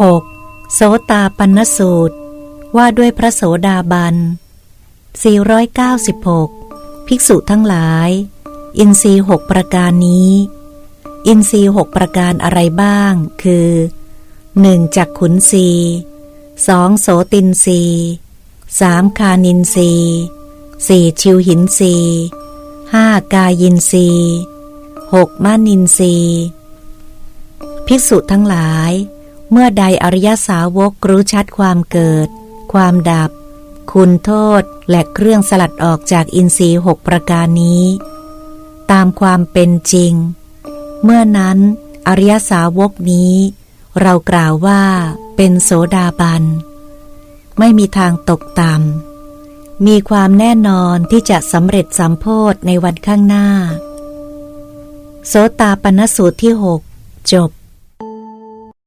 6. โสตาปันสูตร ว่าด้วยพระโสดาบัน 496 ภิกษุทั้งหลาย อินทรีหกประการนี้ อินทรีหกประการอะไรบ้าง คือ 1. จักขุนสีสองโสตินสีสามคานินสีสี่ชิวหินสีห้ากายินสีหกมานินสีภิกษุทั้งหลาย เมื่อใดอริยสาวกรู้ชัดความเกิด ความดับ คุณโทษและเครื่องสลัดออกจากอินทรีย์หกประการนี้ ตามความเป็นจริง เมื่อนั้นอริยสาวกนี้ เรากล่าวว่าเป็นโสดาบัน ไม่มีทางตกต่ำมีความแน่นอนที่จะสำเร็จสัมโพธในวันข้างหน้า โสตาปนสูตรที่หกจบ